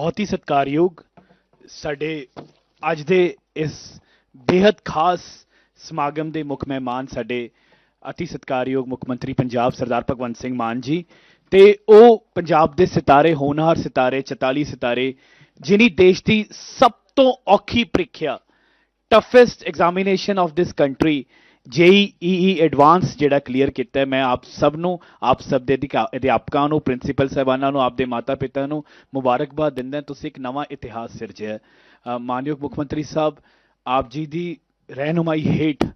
ਬਹੁਤ ਹੀ ਸਤਿਕਾਰਯੋਗ ਸਾਡੇ ਅੱਜ ਦੇ ਇਸ ਬੇहद ਖਾਸ ਸਮਾਗਮ ਦੇ ਮੁੱਖ ਮਹਿਮਾਨ ਸਾਡੇ ਅਤੀ ਸਤਿਕਾਰਯੋਗ ਮੁੱਖ ਮੰਤਰੀ ਪੰਜਾਬ ਸਰਦਾਰ ਭਗਵੰਤ ਸਿੰਘ ਮਾਨ ਜੀ ਤੇ ਉਹ ਪੰਜਾਬ ਦੇ ਸਿਤਾਰੇ, ਹੋਣਹਾਰ ਸਿਤਾਰੇ 44 ਸਿਤਾਰੇ, ਜਿਨੀ ਦੇਸ਼ ਦੀ ਸਭ ਤੋਂ ਔਖੀ ਪ੍ਰੀਖਿਆ toughest examination of this country JEE advance ਜਿਹੜਾ ਕਲੀਅਰ ਕੀਤਾ ਮੈਂ ਆਪ ਸਭ ਨੂੰ, ਆਪ ਸਭ ਦੇ ਅਧਿਕਾ- ਅਧਿਆਪਕਾਂ ਨੂੰ, ਪ੍ਰਿੰਸੀਪਲ ਸਾਹਿਬਾਨਾਂ ਨੂੰ, ਆਪਦੇ ਮਾਤਾ ਪਿਤਾ ਨੂੰ ਮੁਬਾਰਕਬਾਦ ਦਿੰਦਾ ਤੁਸੀਂ ਇੱਕ ਨਵਾਂ ਇਤਿਹਾਸ ਸਿਰਜਿਆ ਮਾਨਯੋਗ ਮੁੱਖ ਮੰਤਰੀ ਸਾਹਿਬ, ਆਪ ਜੀ ਦੀ ਰਹਿਨੁਮਾਈ ਹੇਠ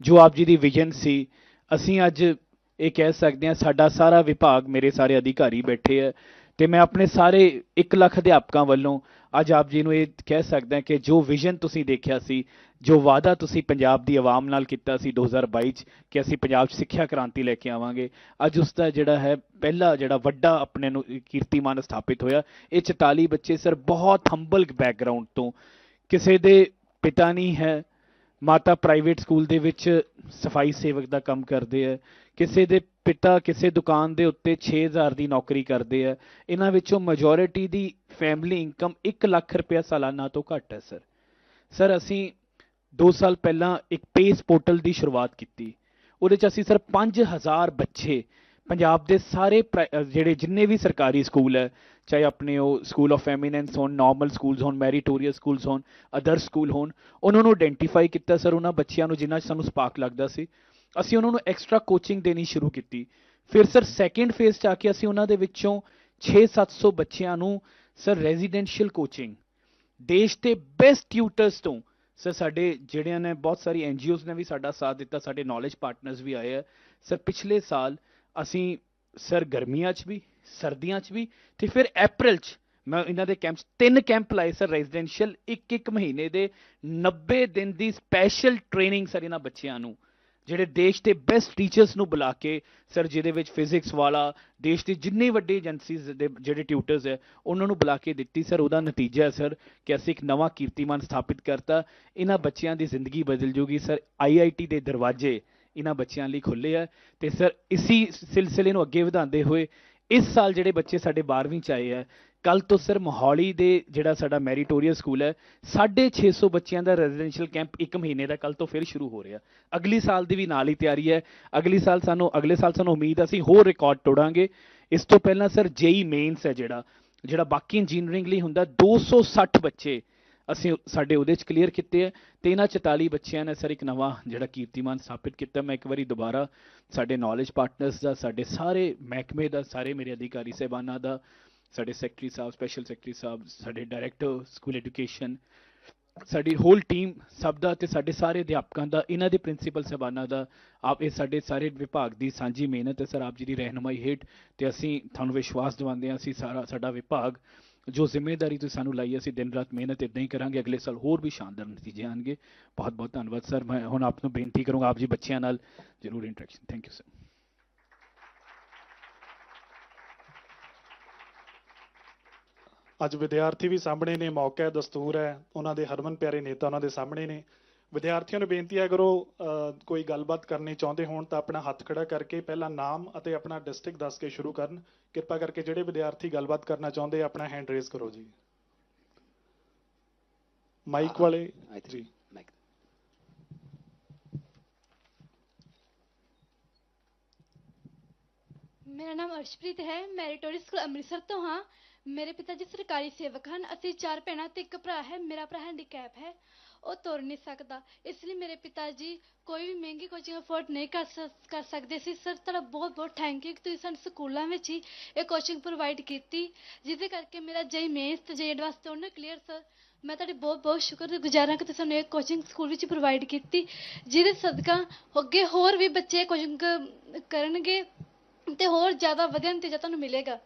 ਜੋ ਆਪ ਜੀ ਦੀ ਵਿਜ਼ਨ ਸੀ, ਅਸੀਂ ਅੱਜ ਇਹ ਕਹਿ ਸਕਦੇ ਹਾਂ, ਸਾਡਾ ਸਾਰਾ ਵਿਭਾਗ ਮੇਰੇ ਸਾਰੇ ਅਧਿਕਾਰੀ ਬੈਠੇ ਹੈ ਤੇ ਮੈਂ ਆਪਣੇ ਸਾਰੇ 1 ਲੱਖ ਅਧਿਆਪਕਾਂ ਵੱਲੋਂ ਅੱਜ ਆਪ ਜੀ ਨੂੰ ਇਹ ਕਹਿ ਸਕਦਾ ਕਿ ਜੋ ਵਿਜ਼ਨ ਤੁਸੀਂ ਦੇਖਿਆ ਸੀ, ਜੋ ਵਾਅਦਾ ਤੁਸੀਂ ਪੰਜਾਬ ਦੀ ਆਵਾਮ ਨਾਲ ਕੀਤਾ ਸੀ 2022 ਚ ਕਿ ਅਸੀਂ ਪੰਜਾਬ 'ਚ ਸਿੱਖਿਆ ਕ੍ਰਾਂਤੀ ਲੈ ਕੇ ਆਵਾਂਗੇ, ਅੱਜ ਉਸ ਦਾ ਜਿਹੜਾ ਹੈ ਪਹਿਲਾ ਜਿਹੜਾ ਵੱਡਾ ਆਪਣੇ ਨੂੰ ਕੀਰਤੀਮਾਨ ਸਥਾਪਿਤ ਹੋਇਆ, ਇਹ 44 ਬੱਚੇ ਸਰ ਬਹੁਤ ਹੰਬਲ ਬੈਕਗ੍ਰਾਉਂਡ ਤੋਂ ਕਿਸੇ ਦੇ ਪਿਤਾ ਨਹੀਂ ਹੈ, ਮਾਤਾ ਪ੍ਰਾਈਵੇਟ ਸਕੂਲ ਦੇ ਵਿੱਚ ਸਫ਼ਾਈ ਸੇਵਕ ਦਾ ਕੰਮ ਕਰਦੇ ਹੈ, ਕਿਸੇ ਦੇ ਪਿਤਾ ਕਿਸੇ ਦੁਕਾਨ ਦੇ ਉੱਤੇ 6000 ਦੀ ਨੌਕਰੀ ਕਰਦੇ ਹੈ, ਇਹਨਾਂ ਵਿੱਚੋਂ ਮੈਜੋਰਿਟੀ ਦੀ ਫੈਮਿਲੀ ਇਨਕਮ 1 ਲੱਖ ਰੁਪਇਆ ਸਾਲਾਨਾ ਤੋਂ ਘੱਟ ਹੈ ਸਰ ਸਰ ਅਸੀਂ 2 ਸਾਲ ਪਹਿਲਾਂ ਇੱਕ ਪੇਸ ਪੋਰਟਲ ਦੀ ਸ਼ੁਰੂਆਤ ਕੀਤੀ। ਉਹਦੇ ਚ ਅਸੀਂ ਸਰ 5000 ਬੱਚੇ ਪੰਜਾਬ ਦੇ ਸਾਰੇ ਪ੍ਰਾਈ- ਜਿਹੜੇ ਜਿੰਨੇ ਵੀ ਸਰਕਾਰੀ ਸਕੂਲ ਹੈ, ਚਾਹੇ ਆਪਣੇ ਉਹ ਸਕੂਲ ਆਫ ਐਮੀਨੈਂਸ ਹੋਣ ਨਾਰਮਲ ਸਕੂਲਸ ਹੋਣ ਮੈਰੀਟੋਰੀਅਸ ਸਕੂਲਸ ਹੋਣ ਅਦਰ ਸਕੂਲ ਹੋਣ, ਉਹਨਾਂ ਨੂੰ ਆਇਡੈਂਟੀਫਾਈ ਕੀਤਾ ਸਰ ਉਹਨਾਂ ਬੱਚਿਆਂ ਨੂੰ ਜਿਨ੍ਹਾਂ 'ਚ ਸਾਨੂੰ ਸਪਾਰਕ ਲੱਗਦਾ ਸੀ। ਅਸੀਂ ਉਹਨਾਂ ਨੂੰ ਐਕਸਟਰਾ ਕੋਚਿੰਗ ਦੇਣੀ ਸ਼ੁਰੂ ਕੀਤੀ। ਫਿਰ ਸਰ ਸੈਕੰਡ ਫੇਜ਼ 'ਚ ਆ ਕੇ ਅਸੀਂ ਉਹਨਾਂ ਦੇ ਵਿੱਚੋਂ 6-700 ਬੱਚਿਆਂ ਨੂੰ ਸਰ ਰੈਜ਼ੀਡੈਂਸ਼ੀਅਲ ਕੋਚਿੰਗ ਦੇਸ਼ ਦੇ ਬੈਸਟ ਟਿਊਟਰਸ ਤੋਂ, ਸਰ, ਸਾਡੇ ਜਿਹੜਿਆਂ ਨੇ ਬਹੁਤ ਸਾਰੀ ਐਨਜੀਓਜ਼ ਨੇ ਵੀ ਸਾਡਾ ਸਾਥ ਦਿੱਤਾ, ਸਾਡੇ ਨੌਲੇਜ ਪਾਰਟਨਰਸ ਵੀ ਆਏ ਆ। ਸਰ, ਪਿਛਲੇ ਸਾਲ ਅਸੀਂ, ਸਰ, ਗਰਮੀਆਂ 'ਚ ਵੀ, ਸਰਦੀਆਂ 'ਚ ਵੀ ਤੇ ਫਿਰ ਅਪ੍ਰੈਲ 'ਚ ਮੈਂ ਇਹਨਾਂ ਦੇ ਕੈਂਪਸ ਤਿੰਨ ਕੈਂਪ ਲਾਏ ਸਰ ਰੈਜ਼ੀਡੈਂਸ਼ੀਅਲ ਇੱਕ ਇੱਕ ਮਹੀਨੇ ਦੇ 90 ਦਿਨ ਦੀ ਸਪੈਸ਼ਲ ਟ੍ਰੇਨਿੰਗ ਸਰ ਇਹਨਾਂ ਬੱਚਿਆਂ ਨੂੰ। ਜਿਹੜੇ ਦੇਸ਼ ਦੇ ਬੈਸਟ ਟੀਚਰਸ ਨੂੰ ਬੁਲਾ ਕੇ ਸਰ ਜਿਹਦੇ ਵਿੱਚ ਫਿਜ਼ਿਕਸ ਵਾਲਾ, ਦੇਸ਼ ਦੇ ਜਿੰਨੇ ਵੱਡੇ ਏਜੰਸੀਜ਼ ਦੇ ਜਿਹੜੇ ਟਿਊਟਰਸ ਹੈ, ਉਹਨਾਂ ਨੂੰ ਬੁਲਾ ਕੇ ਦਿੱਤੀ ਸਰ ਉਹਦਾ ਨਤੀਜਾ ਹੈ ਸਰ ਕਿ ਅਸੀਂ ਇੱਕ ਨਵਾਂ ਕੀਰਤੀਮਾਨ ਸਥਾਪਿਤ ਕਰਤਾ। ਇਹਨਾਂ ਬੱਚਿਆਂ ਦੀ ਜ਼ਿੰਦਗੀ ਬਦਲ ਜੂਗੀ ਸਰ ਆਈਆਈਟੀ ਦੇ ਦਰਵਾਜ਼ੇ ਇਹਨਾਂ ਬੱਚਿਆਂ ਲਈ ਖੁੱਲੇ ਆ। ਤੇ ਸਰ ਇਸੀ ਸਿਲਸਿਲੇ ਨੂੰ ਅੱਗੇ ਵਧਾਉਂਦੇ ਹੋਏ, ਇਸ ਸਾਲ ਜਿਹੜੇ ਬੱਚੇ ਸਾਡੇ 12ਵੀਂ ਚ ਆਏ ਆ ਕੱਲ ਤੋਂ ਸਰ ਮੋਹਾਲੀ ਦੇ ਜਿਹੜਾ ਸਾਡਾ ਮੈਰੀਟੋਰੀਅਲ ਸਕੂਲ ਹੈ 650 ਬੱਚਿਆਂ ਦਾ ਰੈਜ਼ੀਡੈਂਸ਼ੀਅਲ ਕੈਂਪ ਇੱਕ ਮਹੀਨੇ ਦਾ ਕੱਲ ਤੋਂ ਫਿਰ ਸ਼ੁਰੂ ਹੋ ਰਿਹਾ। ਅਗਲੀ ਸਾਲ ਦੀ ਵੀ ਨਾਲ ਹੀ ਤਿਆਰੀ ਹੈ। ਅਗਲੀ ਸਾਲ ਸਾਨੂੰ, ਅਗਲੇ ਸਾਲ ਸਾਨੂੰ ਉਮੀਦ ਅਸੀਂ ਹੋਰ ਰਿਕਾਰਡ ਤੋੜਾਂਗੇ। ਇਸ ਤੋਂ ਪਹਿਲਾਂ ਸਰ ਜੇਈ ਮੇਨਸ ਹੈ ਜਿਹੜਾ ਜਿਹੜਾ ਬਾਕੀ ਇੰਜੀਨੀਅਰਿੰਗ ਲਈ ਹੁੰਦਾ 260 ਬੱਚੇ ਅਸੀਂ ਸਾਡੇ ਉਹਦੇ ਚ ਕਲੀਅਰ ਕੀਤੇ ਆ ਤੇ ਇਹਨਾਂ 44 ਬੱਚਿਆਂ ਨੇ ਸਰ ਇੱਕ ਨਵਾਂ ਜਿਹੜਾ ਕੀਰਤੀਮਾਨ ਸਥਾਪਿਤ ਕੀਤਾ। ਮੈਂ ਇੱਕ ਵਾਰੀ ਦੁਬਾਰਾ ਸਾਡੇ ਨੌਲੇਜ ਪਾਰਟਨਰਸ ਦਾ, ਸਾਡੇ ਸਾਰੇ ਮਹਿਕਮੇ ਦਾ, ਸਾਰੇ ਮੇਰੇ ਅਧਿਕਾਰੀ ਸਹਿਬਾਨਾਂ ਦਾ ਸਾਡੇ ਸੈਕਟਰੀ ਸਾਹਿਬ ਸਪੈਸ਼ਲ ਸੈਕਟਰੀ ਸਾਹਿਬ ਸਾਡੇ ਡਾਇਰੈਕਟਰ ਸਕੂਲ ਐਜੂਕੇਸ਼ਨ ਸਾਡੀ ਹੋਲ ਟੀਮ ਸਭ ਦਾ ਤੇ ਸਾਡੇ ਸਾਰੇ ਅਧਿਆਪਕਾਂ ਦਾ ਇਹਨਾਂ ਦੇ ਪ੍ਰਿੰਸੀਪਲ ਸਹਿਬਾਨਾਂ ਦਾ ਆਪ ਇਹ ਸਾਡੇ ਸਾਰੇ ਵਿਭਾਗ ਦੀ ਸਾਂਝੀ ਮਿਹਨਤ ਹੈ ਸਰ ਆਪ ਜੀ ਦੀ ਰਹਿਨੁਮਾਈ ਹੇਠ ਤੇ ਅਸੀਂ ਤੁਹਾਨੂੰ ਵਿਸ਼ਵਾਸ ਦਿਵਾਉਂਦੇ ਹਾਂ ਅਸੀਂ ਸਾਰਾ ਸਾਡਾ ਵਿਭਾਗ ਜੋ ਜ਼ਿੰਮੇਵਾਰੀ ਤੁਸੀਂ ਸਾਨੂੰ ਲਾਈ ਹੈ, ਅਸੀਂ ਦਿਨ ਰਾਤ ਮਿਹਨਤ ਇਦਾਂ ਹੀ ਕਰਾਂਗੇ ਅਗਲੇ ਸਾਲ ਹੋਰ ਵੀ ਸ਼ਾਨਦਾਰ ਨਤੀਜੇ ਆਣਗੇ ਬਹੁਤ ਬਹੁਤ ਧੰਨਵਾਦ ਸਰ ਮੈਂ ਹੁਣ ਆਪ ਨੂੰ ਬੇਨਤੀ ਕਰੂੰਗਾ ਆਪ ਜੀ ਬੱਚਿਆਂ ਨਾਲ ਜ਼ਰੂਰ ਇੰਟਰੈਕਸ਼ਨ ਥੈਂਕ ਯੂ ਸਰ ਅੱਜ ਵਿਦਿਆਰਥੀ ਵੀ ਸਾਹਮਣੇ ਨੇ ਮੌਕਾ ਹੈ ਦਸਤੂਰ ਹੈ ਉਹਨਾਂ ਦੇ ਹਰਮਨ ਪਿਆਰੇ ਨੇਤਾ ਉਹਨਾਂ ਦੇ ਸਾਹਮਣੇ ਨੇ। ਵਿਦਿਆਰਥੀਆਂ ਨੂੰ ਬੇਨਤੀ ਹੈ ਅਗਰ ਉਹ ਕੋਈ ਗੱਲਬਾਤ ਕਰਨੀ ਚਾਹੁੰਦੇ ਹੋਣ ਤਾਂ ਆਪਣਾ ਹੱਥ ਖੜਾ ਕਰਕੇ ਪਹਿਲਾਂ ਨਾਮ ਅਤੇ ਆਪਣਾ ਡਿਸਟ੍ਰਿਕਟ ਦੱਸ ਕੇ ਸ਼ੁਰੂ ਕਰਨ। ਕਿਰਪਾ ਕਰਕੇ ਜਿਹੜੇ ਵਿਦਿਆਰਥੀ ਗੱਲਬਾਤ ਕਰਨਾ ਚਾਹੁੰਦੇ ਆਪਣਾ ਹੈਂਡ ਰੇਜ਼ ਕਰੋ ਜੀ। ਮਾਈਕ ਵਾਲੇ ਜੀ। ਮੇਰਾ ਨਾਮ ਅਰਸ਼ਪ੍ਰੀਤ ਹੈ ਮੈਰੀਟੋਰੀ ਸਕੂਲ ਅੰਮ੍ਰਿਤਸਰ ਤੋਂ ਹਾਂ। ਮੇਰੇ ਪਿਤਾ ਜੀ ਸਰਕਾਰੀ ਸੇਵਕ ਹਨ। ਅਸੀਂ ਚਾਰ ਭੈਣਾਂ ਤੇ ਇੱਕ ਭਰਾ ਹੈ। ਮੇਰਾ ਭਰਾ ਹੈਂਡੀਕੈਪ ਹੈ। ਉਹ ਤੁਰ ਨਹੀਂ ਸਕਦਾ। ਇਸ ਲਈ ਮੇਰੇ ਪਿਤਾ ਜੀ ਕੋਈ ਵੀ ਮਹਿੰਗੀ ਕੋਚਿੰਗ ਅਫੋਰਡ ਨਹੀਂ ਕਰ ਸਕ- ਕਰ ਸਕਦੇ ਸੀ। ਸਰ, ਤੁਹਾਡਾ ਬਹੁਤ ਬਹੁਤ ਥੈਂਕ ਯੂ ਕਿ ਤੁਸੀਂ ਸਾਨੂੰ ਸਕੂਲਾਂ ਵਿੱਚ ਹੀ ਇਹ ਕੋਚਿੰਗ ਪ੍ਰੋਵਾਈਡ ਕੀਤੀ, ਜਿਹਦੇ ਕਰਕੇ ਮੇਰਾ ਜਈ ਮੇਨਸ ਤੇ ਜਈ ਐਡਵਾਂਸ ਦੋਨੋਂ ਕਲੀਅਰ ਸਰ ਮੈਂ ਤੁਹਾਡੀ ਬਹੁਤ ਬਹੁਤ ਸ਼ੁਕਰਗੁਜ਼ਾਰ ਹਾਂ ਕਿ ਤੁਸੀਂ ਸਾਨੂੰ ਇਹ ਕੋਚਿੰਗ ਸਕੂਲ ਵਿੱਚ ਪ੍ਰੋਵਾਈਡ ਕੀਤੀ, ਜਿਹਦੇ ਸਦਕਾ ਅੱਗੇ ਹੋਰ ਵੀ ਬੱਚੇ ਕੋਚਿੰਗ ਕਰਨਗੇ ਤੇ ਹੋਰ ਜ਼ਿਆਦਾ ਵਧੀਆ ਨਤੀਜਾ ਤੁਹਾਨੂੰ ਮਿਲੇਗਾ।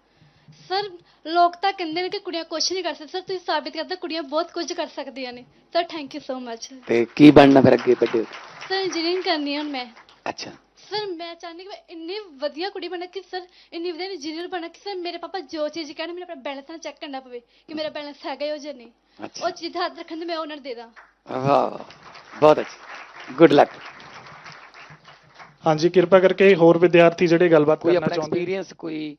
ਸਰ ਲੋਕ ਤਾਂ ਕਹਿੰਦੇ ਨੇ ਕਿ ਕੁੜੀਆਂ ਕੁਝ ਨਹੀਂ ਕਰ ਸਕਦੀਆਂ ਸਰ ਤੁਸੀਂ ਸਾਬਿਤ ਕਰਦੇ ਕੁੜੀਆਂ ਬਹੁਤ ਕੁਝ ਕਰ ਸਕਦੀਆਂ ਨੇ। Sir thank you so much ਤੇ ਕੀ ਬਣਨਾ ਫਿਰ ਅੱਗੇ ਵੱਡੇ ਹੋ ਕੇ? ਸਰ ਇੰਜੀਨੀਅਰਿੰਗ ਕਰਨੀ ਹੈ ਹੁਣ ਮੈਂ। ਅੱਛਾ। ਸਰ ਮੈਂ ਚਾਹੁੰਦੀ ਕਿ ਮੈਂ ਇੰਨੀ ਵਧੀਆ ਕੁੜੀ ਬਣਾ ਕਿ ਸਰ ਇੰਨੀ ਵਧੀਆ ਇੰਜੀਨੀਅਰ ਬਣਾ ਕਿ ਸਰ ਮੇਰੇ ਪਾਪਾ ਜੋ ਚੀਜ਼ ਕਹਿਣ ਮੈਨੂੰ ਆਪਣਾ ਬੈਲੈਂਸ ਨਾਲ ਚੈੱਕ ਕਰਨਾ ਪਵੇ ਕਿ ਮੇਰਾ ਬੈਲੈਂਸ ਹੈਗਾ ਜਾਂ ਜਾਂ ਨਹੀਂ। ਅੱਛਾ। ਉਹ ਚੀਜ਼ ਹੱਥ ਰੱਖਣ ਤੇ ਮੈਂ ਉਹਨਾਂ ਨੂੰ ਦੇ ਦਾਂ। ਵਾਹ ਵਾਹ ਬਹੁਤ ਅੱਛਾ। ਗੁੱਡ ਲੱਕ ਹਾਂਜੀ ਕਿਰਪਾ ਕਰਕੇ ਹੋਰ ਵਿਦਿਆਰਥੀ ਜਿਹੜੇ ਗੱਲਬਾਤ ਕੋਈ ਕਰਨਾ ਆਪਣਾ ਚਾਹੁੰਦੇ ਐਕਸਪੀਰੀਅੰਸ ਕੋਈ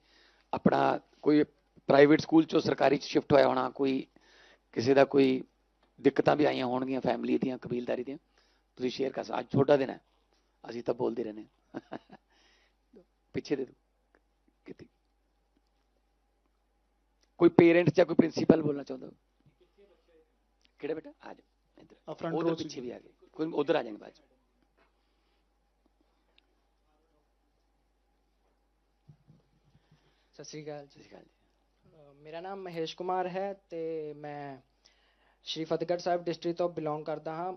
ਆਪਣਾ ਕੋਈ ਪ੍ਰਾਈਵੇਟ ਸਕੂਲ ਚੋਂ ਸਰਕਾਰੀ ਚ ਸ਼ਿਫਟ ਹੋਇਆ ਹੋਣਾ ਕੋਈ ਕਿਸੇ ਦਾ ਕੋਈ ਦਿੱਕਤਾਂ ਵੀ ਆਈਆਂ ਹੋਣਗੀਆਂ ਫੈਮਿਲੀ ਦੀਆਂ ਕਬੀਲਦਾਰੀ ਦੀਆਂ ਤੁਸੀਂ ਸ਼ੇਅਰ ਕਰ ਸਕਦੇ ਅੱਜ ਛੋਟਾ ਦਿਨ ਹੈ। ਅਸੀਂ ਤਾਂ ਬੋਲਦੇ ਰਹਿੰਦੇ ਪਿੱਛੇ ਦੇ ਦਿਓ। ਕਿਤੇ ਕੋਈ ਪੇਰੈਂਟ ਜਾਂ ਕੋਈ ਪ੍ਰਿੰਸੀਪਲ ਬੋਲਣਾ ਚਾਹੁੰਦਾ? ਕਿਹੜਾ ਬੇਟਾ? ਆ ਜਾਓ। ਇੱਧਰ। ਉਧਰ ਪਿੱਛੇ ਵੀ ਆ ਗਏ। ਕੋਈ ਉਧਰ ਆ ਜਾਣਗੇ ਬਾਅਦ ਸਤਿ ਸ਼੍ਰੀ ਅਕਾਲ ਸਤਿ ਸ਼੍ਰੀ ਅਕਾਲ ਮੇਰਾ ਨਾਮ ਮਹੇਸ਼ ਕੁਮਾਰ ਹੈ ਤੇ ਮੈਂ ਸ਼੍ਰੀ ਫਤਿਹਗੜ੍ਹ ਸਾਹਿਬ ਡਿਸਟ੍ਰਿਕਟ ਤੋਂ ਬਿਲੋਂਗ ਕਰਦਾ ਹਾਂ।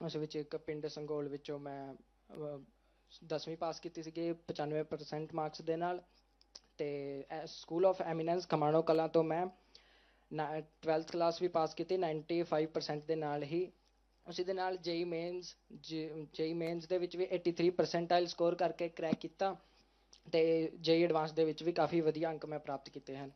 ਉਸ ਵਿੱਚ ਇੱਕ ਪਿੰਡ ਸੰਗੋਲ ਵਿੱਚੋਂ ਮੈਂ 10ਵੀਂ ਪਾਸ ਕੀਤੀ ਸੀਗੀ 95% ਮਾਰਕਸ ਦੇ ਨਾਲ ਤੇ school of eminence Khamano Kalan ਤੋਂ ਮੈਂ 12th ਕਲਾਸ ਵੀ ਪਾਸ ਕੀਤੀ 95% ਦੇ ਨਾਲ ਹੀ। ਉਸੇ ਦੇ ਨਾਲ ਜੇਈ ਮੇਨਸ ਜੇਈ ਮੇਨਸ ਦੇ ਵਿੱਚ ਵੀ 83 ਪਰਸੈਂਟਾਈਲ ਸਕੋਰ ਕਰਕੇ ਕ੍ਰੈਕ ਕੀਤਾ। ਅਤੇ ਜੇਈ ਐਡਵਾਂਸ ਦੇ ਵਿੱਚ ਵੀ ਕਾਫੀ ਵਧੀਆ ਅੰਕ ਮੈਂ ਪ੍ਰਾਪਤ ਕੀਤੇ ਹਨ।